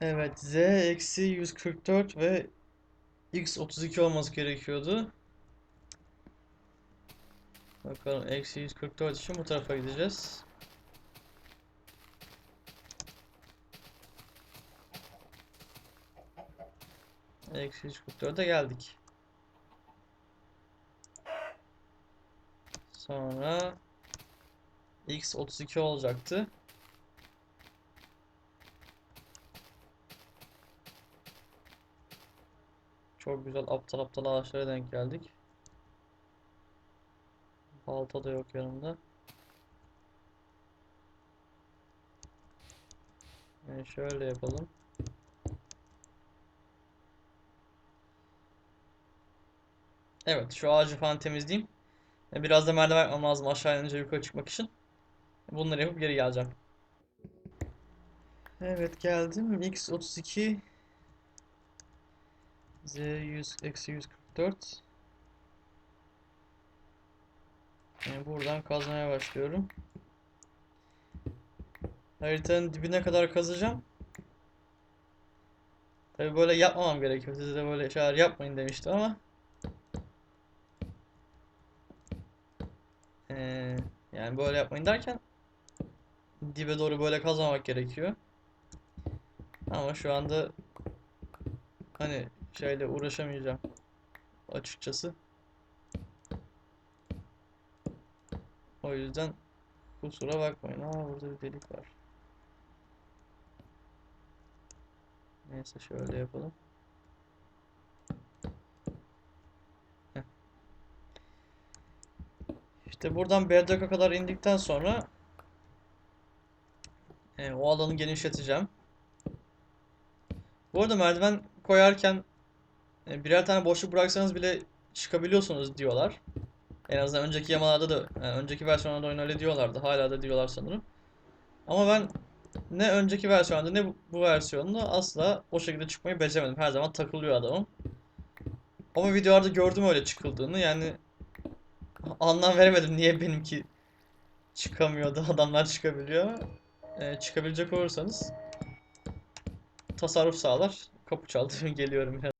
Evet Z eksi 144 ve X 32 olması gerekiyordu. Bakalım eksi 144 için bu tarafa gideceğiz. Eksi 144'e geldik. Sonra X 32 olacaktı. Çok güzel aptal aptal ağaçlara denk geldik. Balta da yok yanımda. Yani şöyle yapalım. Evet şu ağacı falan temizleyeyim. Biraz da merdiven yapmam lazım aşağı inince yukarı çıkmak için. Bunları yapıp geri geleceğim. Evet geldim. X32 Z 100 eksi 144 Yani buradan kazmaya başlıyorum. Haritanın dibine kadar kazacağım. Tabi böyle yapmamam gerekiyor. Size de böyle şeyler yapmayın demiştim ama. Ee, yani böyle yapmayın derken dibe doğru böyle kazmamak gerekiyor. Ama şu anda hani şeyle uğraşamayacağım açıkçası. O yüzden kusura bakmayın ama burada bir delik var. Neyse şöyle yapalım. Heh. İşte buradan Bedrock'a kadar indikten sonra e, o alanı genişleteceğim. Bu arada merdiven koyarken e, birer tane boşluk bıraksanız bile çıkabiliyorsunuz diyorlar. En azından önceki yamalarda da, yani önceki versiyonlarda oyun öyle diyorlardı. Hala da diyorlar sanırım. Ama ben ne önceki versiyonda ne bu, bu versiyonda asla o şekilde çıkmayı beceremedim. Her zaman takılıyor adamım. Ama videolarda gördüm öyle çıkıldığını. Yani anlam veremedim niye benimki çıkamıyordu, adamlar çıkabiliyor. Ee, çıkabilecek olursanız tasarruf sağlar. Kapı çaldı, geliyorum biraz.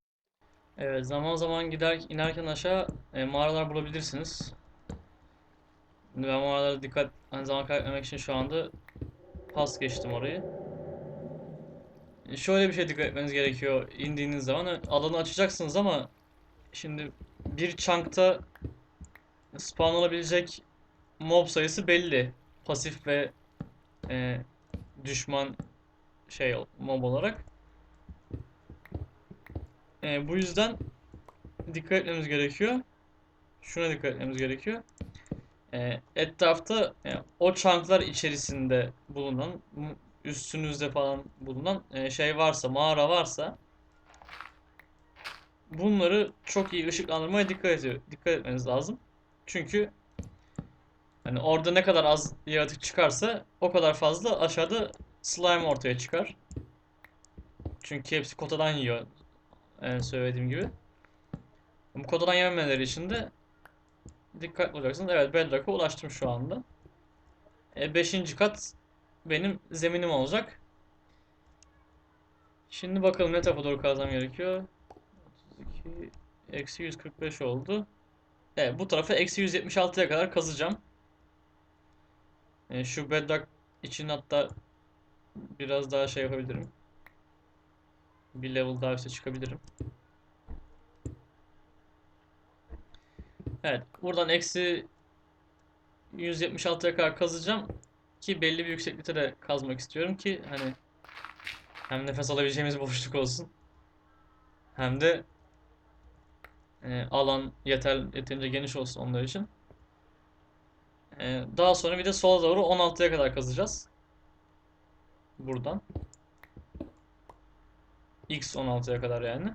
Evet, zaman zaman gider inerken aşağı e, mağaralar bulabilirsiniz. Ben mağaralara dikkat aynı zaman kaybetmemek için şu anda pas geçtim orayı. E, Şöyle bir şey dikkat etmeniz gerekiyor indiğiniz zaman e, alanı açacaksınız ama şimdi bir chunk'ta spawn olabilecek mob sayısı belli. Pasif ve e, düşman şey mob olarak. E, bu yüzden dikkat etmemiz gerekiyor. Şuna dikkat etmemiz gerekiyor. E, etrafta e, o chunk'lar içerisinde bulunan üstünüzde falan bulunan e, şey varsa, mağara varsa bunları çok iyi ışıklandırmaya dikkat ediyor, dikkat etmeniz lazım. Çünkü hani orada ne kadar az yaratık çıkarsa o kadar fazla aşağıda slime ortaya çıkar. Çünkü hepsi kotadan yiyor. E, söylediğim gibi. Bu kotadan yememeleri için de dikkatli olacaksınız. Evet Bedrock'a ulaştım şu anda. 5. kat benim zeminim olacak. Şimdi bakalım ne tarafa doğru kazmam gerekiyor. 32 eksi 145 oldu. Evet bu tarafa eksi 176'ya kadar kazacağım. E, şu bedrock için hatta biraz daha şey yapabilirim. Bir level daha üste çıkabilirim. Evet buradan eksi 176'ya kadar kazacağım ki belli bir yükseklikte de kazmak istiyorum ki hani hem nefes alabileceğimiz boşluk olsun hem de e, alan yeter yeterince geniş olsun onlar için. E, daha sonra bir de sola doğru 16'ya kadar kazacağız. Buradan. X 16'ya kadar yani.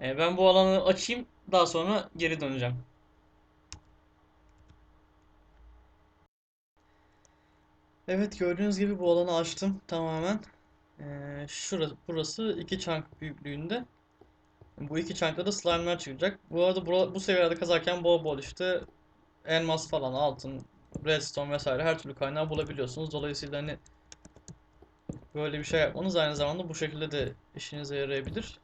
E, ben bu alanı açayım daha sonra geri döneceğim. Evet gördüğünüz gibi bu alanı açtım tamamen. Ee, şurası, burası iki chunk büyüklüğünde. Bu iki chunk'ta da slime'lar çıkacak. Bu arada bura- bu seviyelerde kazarken bol bol işte elmas falan, altın, redstone vesaire her türlü kaynağı bulabiliyorsunuz. Dolayısıyla hani böyle bir şey yapmanız aynı zamanda bu şekilde de işinize yarayabilir.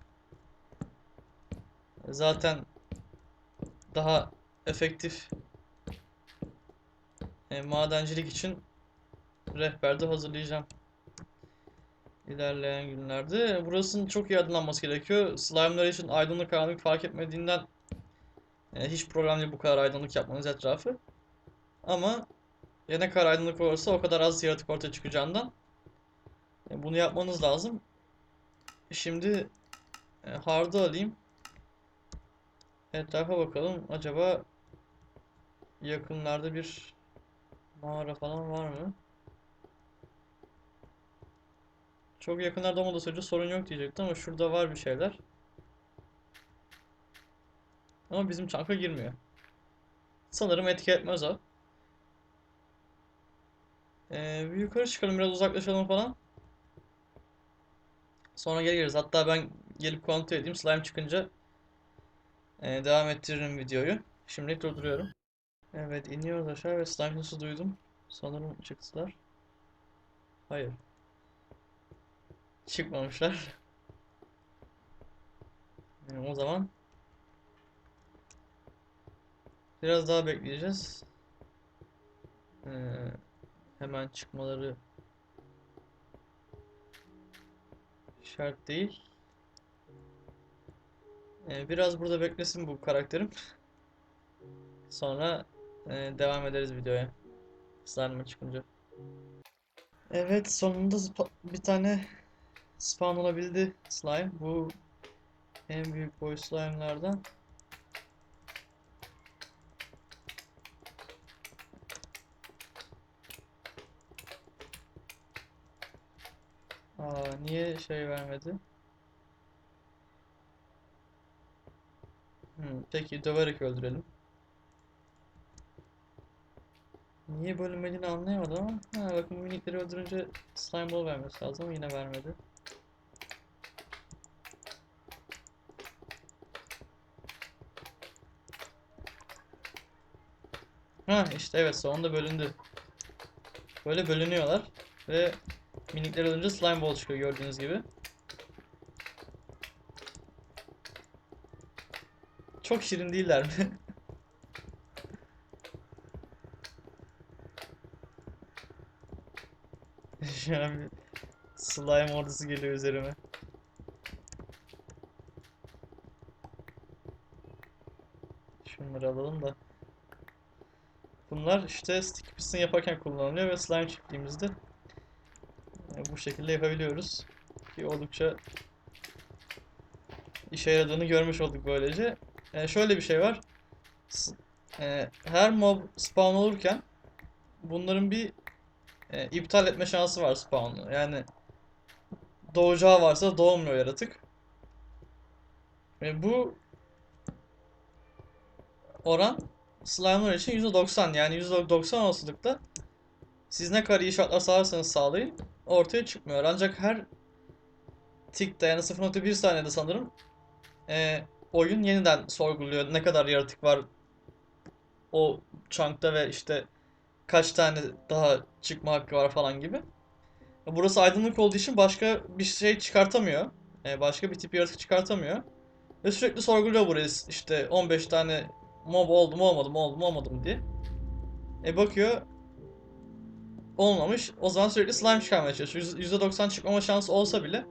Zaten daha efektif e, madencilik için rehberde hazırlayacağım ilerleyen günlerde. Burasının çok iyi aydınlanması gerekiyor. Slime'lar için aydınlık karanlık fark etmediğinden e, hiç problem değil bu kadar aydınlık yapmanız etrafı. Ama ya ne kadar aydınlık olursa o kadar az yaratık ortaya çıkacağından bunu yapmanız lazım. Şimdi e, hard'ı alayım. Etrafa bakalım. Acaba yakınlarda bir mağara falan var mı? Çok yakınlarda olmadığı sürece sorun yok diyecektim ama şurada var bir şeyler. Ama bizim çanka girmiyor. Sanırım etki etmez o. Ee, bir yukarı çıkalım biraz uzaklaşalım falan. Sonra geliriz. Hatta ben gelip kontrol edeyim. Slime çıkınca e, devam ettiririm videoyu. Şimdilik durduruyorum. Evet iniyoruz aşağı ve slime sesi duydum. Sanırım çıktılar. Hayır. Çıkmamışlar. Yani o zaman biraz daha bekleyeceğiz. Ee, hemen çıkmaları şart değil. Ee, biraz burada beklesin bu karakterim. Sonra e, devam ederiz videoya. Slime'a çıkınca. Evet sonunda bir tane spawn olabildi slime. Bu en büyük boy slime'lardan. Aa, niye şey vermedi? Hmm, peki döverek öldürelim. Niye bölünmediğini anlayamadım ama ha, bakın minikleri öldürünce slime ball vermesi lazım ama yine vermedi. Ha işte evet sonunda bölündü. Böyle bölünüyorlar ve minikler ölünce slime ball çıkıyor gördüğünüz gibi. Çok şirin değiller mi? Şu bir slime ordusu geliyor üzerime. Şunları alalım da. Bunlar işte stick piston yaparken kullanılıyor ve slime çiftliğimizde e, bu şekilde yapabiliyoruz. Ki oldukça işe yaradığını görmüş olduk böylece. E, şöyle bir şey var. E, her mob spawn olurken bunların bir e, iptal etme şansı var spawn'ı. Yani doğacağı varsa doğmuyor yaratık. Ve bu oran slime'lar için %90 yani %90 olasılıkla siz ne kadar iyi şartlar sağlarsanız sağlayın ortaya çıkmıyor. Ancak her tick'te yani 0.1 saniyede sanırım e, oyun yeniden sorguluyor ne kadar yaratık var o chunk'ta ve işte kaç tane daha çıkma hakkı var falan gibi. Burası aydınlık olduğu için başka bir şey çıkartamıyor. E, başka bir tip yaratık çıkartamıyor. Ve sürekli sorguluyor burayı işte 15 tane mob oldu mu olmadı mı oldu mu olmadı mı diye. E bakıyor olmamış. O zaman sürekli slime çıkarmaya çalışıyor. %90 çıkmama şansı olsa bile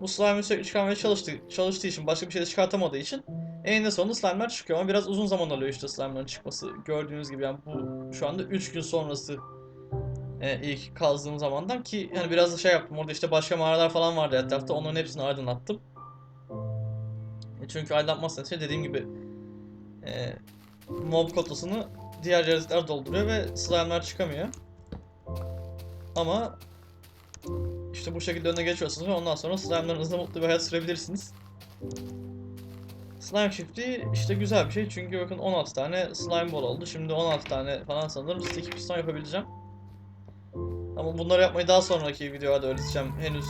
bu slime'ı sürekli çıkarmaya çalıştığı, çalıştığı için başka bir şey de çıkartamadığı için eninde sonunda slime'lar çıkıyor ama biraz uzun zaman alıyor işte slime'ların çıkması. Gördüğünüz gibi yani bu şu anda 3 gün sonrası e, ilk kazdığım zamandan ki yani biraz da şey yaptım orada işte başka mağaralar falan vardı etrafta onların hepsini aydınlattım. E, çünkü aydınlatmazsanız işte dediğim gibi e, mob kotasını diğer yaratıklar dolduruyor ve slime'lar çıkamıyor. Ama işte bu şekilde önüne geçiyorsunuz ve ondan sonra slime'larınızla mutlu bir hayat sürebilirsiniz. Slime çiftliği işte güzel bir şey çünkü bakın 16 tane slime ball oldu. Şimdi 16 tane falan sanırım sticky piston yapabileceğim. Ama bunları yapmayı daha sonraki videolarda öğreteceğim. Henüz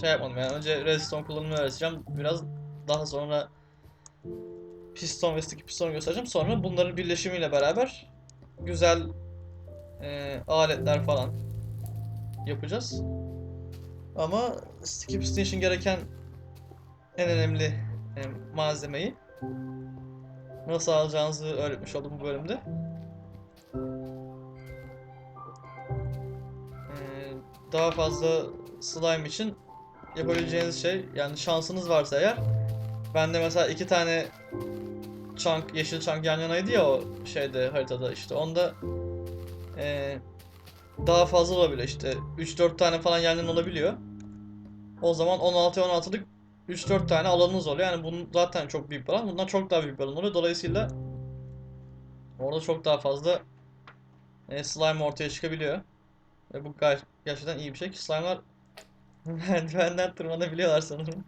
şey yapmadım yani önce redstone kullanımını öğreteceğim. Biraz daha sonra piston ve sticky piston göstereceğim. Sonra bunların birleşimiyle beraber güzel e, aletler falan yapacağız. Ama piston için gereken en önemli e, malzemeyi nasıl alacağınızı öğretmiş oldum bu bölümde. Ee, daha fazla slime için yapabileceğiniz şey yani şansınız varsa eğer ben de mesela iki tane chunk, yeşil chunk yan yanaydı ya o şeyde haritada işte onda ee, daha fazla olabiliyor işte 3-4 tane falan yana olabiliyor. O zaman 16-16'lık 3-4 tane alanınız oluyor. Yani bunun zaten çok büyük bir alan. Bundan çok daha büyük bir alan oluyor. Dolayısıyla orada çok daha fazla e, slime ortaya çıkabiliyor. Ve bu gayet gerçekten iyi bir şey ki slime'lar merdivenden tırmanabiliyorlar sanırım.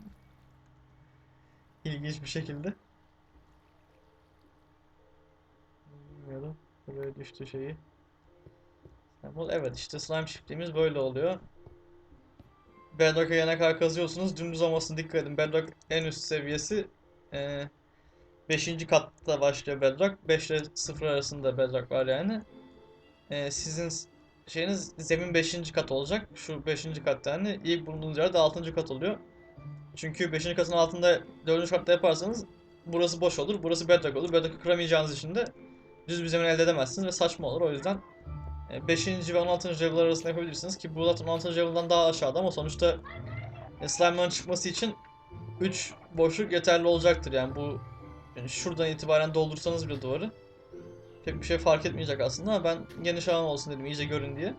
İlginç bir şekilde. Bilmiyorum. Buraya düştü şeyi. Bu- Evet işte slime çiftliğimiz böyle oluyor. Bedrock'a yana kadar kazıyorsunuz. Dümdüz olmasına dikkat edin. Bedrock en üst seviyesi 5. katta başlıyor Bedrock. 5 ile 0 arasında Bedrock var yani. E, sizin şeyiniz zemin 5. kat olacak. Şu 5. kat yani. İlk bulunduğunuz yerde 6. kat oluyor. Çünkü 5. katın altında 4. katta yaparsanız burası boş olur. Burası Bedrock olur. Bedrock'ı kıramayacağınız için de düz bir zemin elde edemezsiniz ve saçma olur. O yüzden 5. ve 16. level arasında yapabilirsiniz ki bu zaten 16. level'dan daha aşağıda ama sonuçta e, slime'ların çıkması için 3 boşluk yeterli olacaktır yani bu yani şuradan itibaren doldursanız bile duvarı pek bir şey fark etmeyecek aslında ama ben geniş alan olsun dedim iyice görün diye.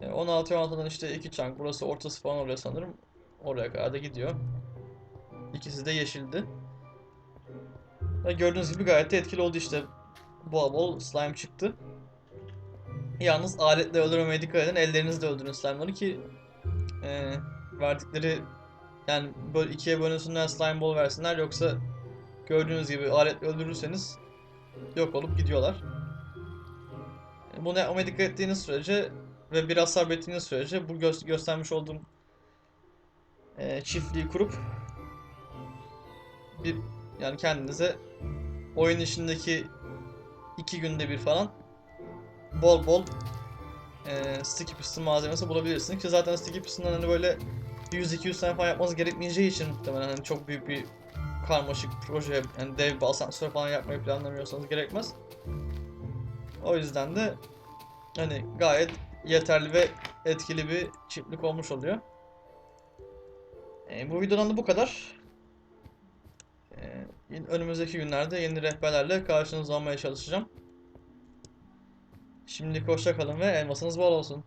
E, 16 16'dan işte 2 chunk burası ortası falan oluyor sanırım. Oraya kadar da gidiyor. İkisi de yeşildi. Ve gördüğünüz gibi gayet de etkili oldu işte. Bol bol slime çıktı. Yalnız aletle öldürmemeye dikkat edin. Ellerinizle öldürün slime'ları ki e, verdikleri yani böyle ikiye bölünsünler slime ball versinler yoksa gördüğünüz gibi aletle öldürürseniz yok olup gidiyorlar. E, Bunu yapmaya dikkat ettiğiniz sürece ve biraz sabrettiğiniz sürece bu gö- göstermiş olduğum e, çiftliği kurup bir yani kendinize oyun içindeki iki günde bir falan bol bol e, sticky piston malzemesi bulabilirsiniz ki zaten sticky piston'dan hani böyle 100-200 tane falan yapmanız gerekmeyeceği için muhtemelen hani çok büyük bir karmaşık proje yani dev bir asansör falan yapmayı planlamıyorsanız gerekmez. O yüzden de hani gayet yeterli ve etkili bir çiftlik olmuş oluyor. E, bu videodan da bu kadar. E, önümüzdeki günlerde yeni rehberlerle karşınızda olmaya çalışacağım. Şimdilik hoşça kalın ve elmasınız bol olsun.